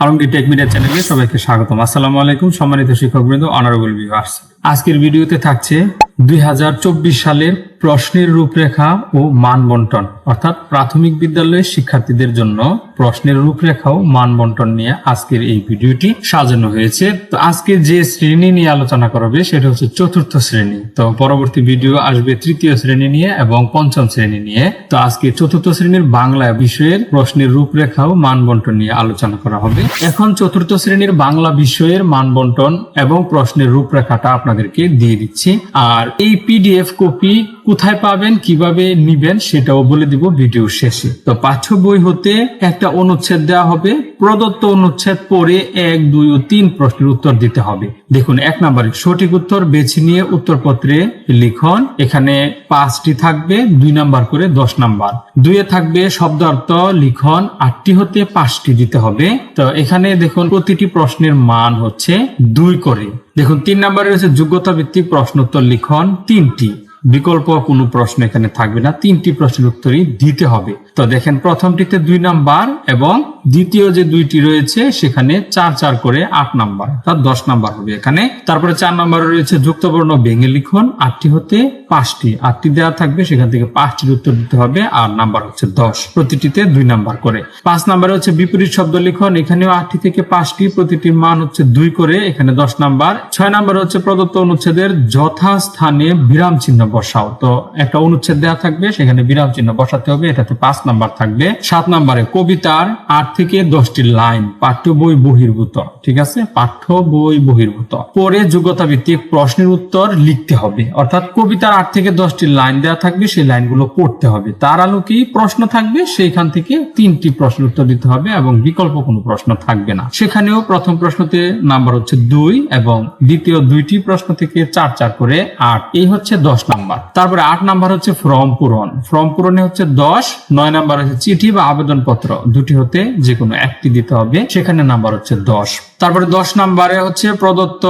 Alamgir take media চ্যানেলে সবাইকে স্বাগতম। আসসালামু আলাইকুম সম্মানিত শিক্ষকবৃন্দ অনারেবল ভিউয়ার্স আজকের ভিডিওতে থাকছে দুই হাজার চব্বিশ সালের প্রশ্নের রূপরেখা ও মান বন্টন অর্থাৎ প্রাথমিক বিদ্যালয়ের শিক্ষার্থীদের জন্য প্রশ্নের রূপরেখা ও মান বন্টন নিয়ে আজকের এই ভিডিওটি সাজানো হয়েছে। তো আজকে যে শ্রেণি নিয়ে আলোচনা করবে সেটা হচ্ছে চতুর্থ শ্রেণি। তো পরবর্তী ভিডিও আসবে তৃতীয় শ্রেণি নিয়ে এবং পঞ্চম শ্রেণি নিয়ে। তো আজকে চতুর্থ শ্রেণির বাংলা বিষয়ের প্রশ্নের রূপরেখা ও মান বন্টন নিয়ে আলোচনা করা হবে। এখন চতুর্থ শ্রেণির বাংলা বিষয়ের মান বন্টন এবং প্রশ্নের রূপরেখাটা আপনাদেরকে দিয়ে দিচ্ছি। আর এই পিডিএফ কপি কোথায় পাবেন, কীভাবে নিবেন সেটাও বলে দিব ভিডিও শেষে। তো পাঠ্য বই হতে একটা অনুচ্ছেদ দেওয়া হবে প্রদত্ত অনুচ্ছেদ পড়ে এক, দুই ও তিন প্রশ্নের উত্তর দিতে হবে। দেখুন, এক নম্বরে সঠিক উত্তর বেছে নিয়ে উত্তরপত্রে লিখন। এখানে পাঁচটি থাকবে, দুই নাম্বার করে দশ নাম্বার। দুইয়ে থাকবে শব্দার্থ লিখন, আটটি হতে পাঁচটি দিতে হবে। তো এখানে দেখুন, প্রতিটি প্রশ্নের মান হচ্ছে দুই করে। দেখুন, তিন নাম্বারে রয়েছে যোগ্যতা ভিত্তিক প্রশ্ন উত্তর লিখন, তিনটি। বিকল্প কোনো প্রশ্ন এখানে থাকবে না, তিনটি প্রশ্নের উত্তরই দিতে হবে। তো দেখেন প্রথমটিতে দুই নাম্বার এবং দ্বিতীয় যে দুইটি রয়েছে, সেখানে চার চার করে আট নাম্বার, অর্থাৎ দশ নাম্বার হবে এখানে। তারপরে চার নাম্বারে রয়েছে যুক্তবর্ণ ভেঙে লিখন, আটটি হতে পাঁচটি, আটটি দেওয়া থাকবে, সেখান থেকে পাঁচটির উত্তর দিতে হবে, আর নাম্বার হচ্ছে দশ, প্রতিটিতে দুই নাম্বার করে। পাঁচ নাম্বারে হচ্ছে বিপরীত শব্দ লিখন, এখানেও আটটি থেকে পাঁচটি, প্রতিটির মান হচ্ছে দুই করে, এখানে দশ নাম্বার। ছয় নাম্বার হচ্ছে প্রদত্ত অনুচ্ছেদের যথাস্থানে বিরাম চিহ্ন বসাও, তো একটা অনুচ্ছেদ দেওয়া থাকবে, সেখানে বিরাম চিহ্ন বসাতে হবে, এটাতে পাঁচ নাম্বার থাকবে। সাত নাম্বারে কবিতার আট থেকে দশটি লাইন, পাঠ্য বই বহির্ভূত, ঠিক আছে? পাঠ্য বই বহির্ভূত। পরে যোগ্যতা ভিত্তিক প্রশ্নের উত্তর লিখতে হবে। অর্থাৎ কবিতার আট থেকে দশটি লাইন দেওয়া থাকবে, সেই লাইনগুলো পড়তে হবে। তার আলোকেই প্রশ্ন থাকবে? সেইখান থেকে তিনটি প্রশ্নের উত্তর দিতে হবে এবং বিকল্প কোনো প্রশ্ন থাকবে না। সেখানেও প্রথম প্রশ্নতে নাম্বার হচ্ছে দুই এবং দ্বিতীয় দুইটি প্রশ্ন থেকে চার চার করে আট। এই হচ্ছে দশ নাম্বার। তারপরে আট নাম্বার হচ্ছে ফর্ম পূরণ। ফর্ম পূরণে হচ্ছে দশ, নয় নাম্বার হচ্ছে চিঠি বা আবেদন পত্র দুটি হতে যে কোনো একটি দিতে হবে। সেখানে নাম্বার হচ্ছে দশ। তারপরে দশ নাম্বারে হচ্ছে প্রদত্ত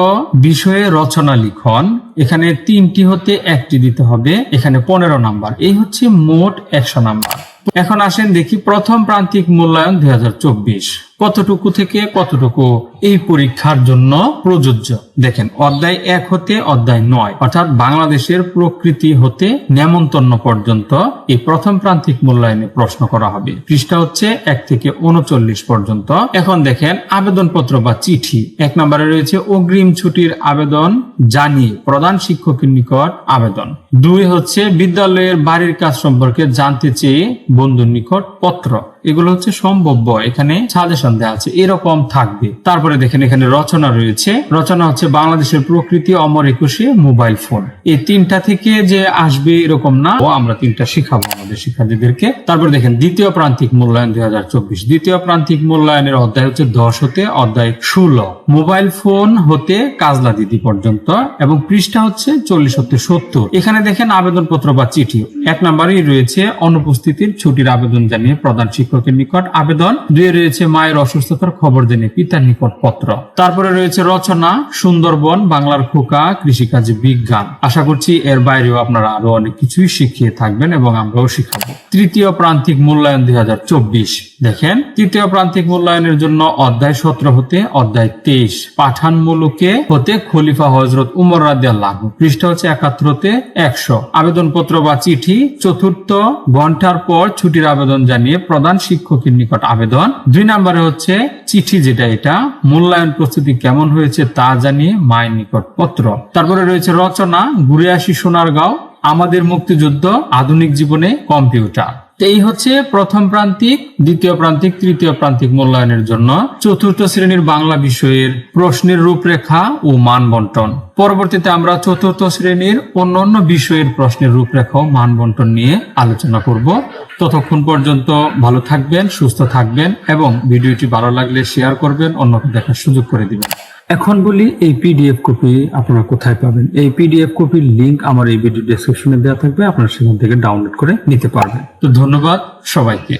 বিষয়ে রচনা লিখন। এখানে তিনটি হতে একটি দিতে হবে। এখানে পনেরো নাম্বার। এই হচ্ছে মোট একশো নাম্বার। এখন আসেন দেখি প্রথম প্রান্তিক মূল্যায়ন দুই হাজার চব্বিশ। কতটুকু থেকে কতটুকু? এই পরীক্ষার জন্য প্রযোজ্য। দেখেন, অধ্যায় এক হতে অধ্যায় নয়, অর্থাৎ বাংলাদেশের প্রকৃতি হতে নেমন্তন্ন পর্যন্ত এই প্রথম প্রান্তিক মূল্যায়নে প্রশ্ন করা হবে। পৃষ্ঠা হচ্ছে এক থেকে উনচল্লিশ পর্যন্ত। এখন দেখেন, আবেদনপত্র বা চিঠি। এক নম্বরে রয়েছে, অগ্রিম ছুটির আবেদন জানিয়ে প্রধান শিক্ষকের নিকট আবেদন। দুই হচ্ছে, বিদ্যালয়ের বাড়ির কাজ সম্পর্কে জানতে চেয়ে বন্ধুর নিকট পত্র। এগুলো হচ্ছে সম্ভব্য। এখানে সাজেশন দেওয়া আছে, এরকম থাকবে। তারপরে দেখেন এখানে রচনা রয়েছে। রচনা হচ্ছে বাংলাদেশের প্রকৃতি অমর একুশে মোবাইল ফোন। এই তিনটা থেকে যে আসবে এরকম না, ও আমরা তিনটা শিখাবো আমাদের শিক্ষার্থীদেরকে। তারপর দেখেন, দ্বিতীয় প্রান্তিক মূল্যায়ন দুই দ্বিতীয় প্রান্তিক মূল্যায়নের অধ্যায় হচ্ছে দশ হতে অধ্যায় ষোলো। মোবাইল ফোন হতে কাজলা দিদি পর্যন্ত এবং পৃষ্ঠা হচ্ছে চল্লিশ হতে সত্তর। এখানে দেখেন আবেদনপত্র বা চিঠি। এক নম্বরেই রয়েছে অনুপস্থিতির ছুটির আবেদন জানিয়ে প্রধান শিক্ষকের নিকট আবেদন। দুই রয়েছে মায়ের অসুস্থতার খবর জেনে পিতার নিকট পত্র তারপরে রয়েছে রচনা, সুন্দরবন, বাংলার খোকা, কৃষিকাজে বিজ্ঞান। আশা করছি এর বাইরেও আপনারা আরও অনেক কিছুই শিখিয়ে থাকবেন এবং আমরাও শিখাবো। তৃতীয় প্রান্তিক মূল্যায়ন দুই দেখেন, তৃতীয় প্রান্তিক মূল্যায়নের জন্য অধ্যায় সতেরো হতে অধ্যায় তেইশ। পাঠান মুলুকে হতে খলিফা হজরত উমর রাদিয়াল লাগু পৃষ্ঠা হচ্ছে একাত্তর হতে একশো। আবেদনপত্র বা চিঠি চতুর্থ ঘণ্টার পর ছুটির আবেদন জানিয়ে প্রধান শিক্ষকের নিকট আবেদন। দুই নম্বরে হচ্ছে চিঠি যেটা এটা, মূল্যায়ন প্রস্তুতি কেমন হয়েছে তা জানিয়ে মায়ের নিকট পত্র। তারপরে রয়েছে রচনা ঘুরে আসি সোনারগাঁও, আমাদের মুক্তিযুদ্ধ, আধুনিক জীবনে কম্পিউটার। এই হচ্ছে প্রথম প্রান্তিক, দ্বিতীয় প্রান্তিক, তৃতীয় প্রান্তিক মূল্যায়নের জন্য চতুর্থ শ্রেণির বাংলা বিষয়ের প্রশ্নের রূপরেখা ও মান বন্টন পরবর্তীতে আমরা চতুর্থ শ্রেণির অন্যান্য বিষয়ের প্রশ্নের রূপরেখা ও মান বন্টন নিয়ে আলোচনা করব। ততক্ষণ পর্যন্ত ভালো থাকবেন, সুস্থ থাকবেন এবং ভিডিওটি ভালো লাগলে শেয়ার করবেন, অন্যকে দেখার সুযোগ করে দিবেন। এখন বলি এই পিডিএফ কপি আপনারা কোথায় পাবেন? এই পিডিএফ কপির লিংক আমার এই ভিডিও ডেসক্রিপশনে দেওয়া থাকবে, আপনারা সেখান থেকে ডাউনলোড করে নিতে পারবেন। তো ধন্যবাদ সবাইকে।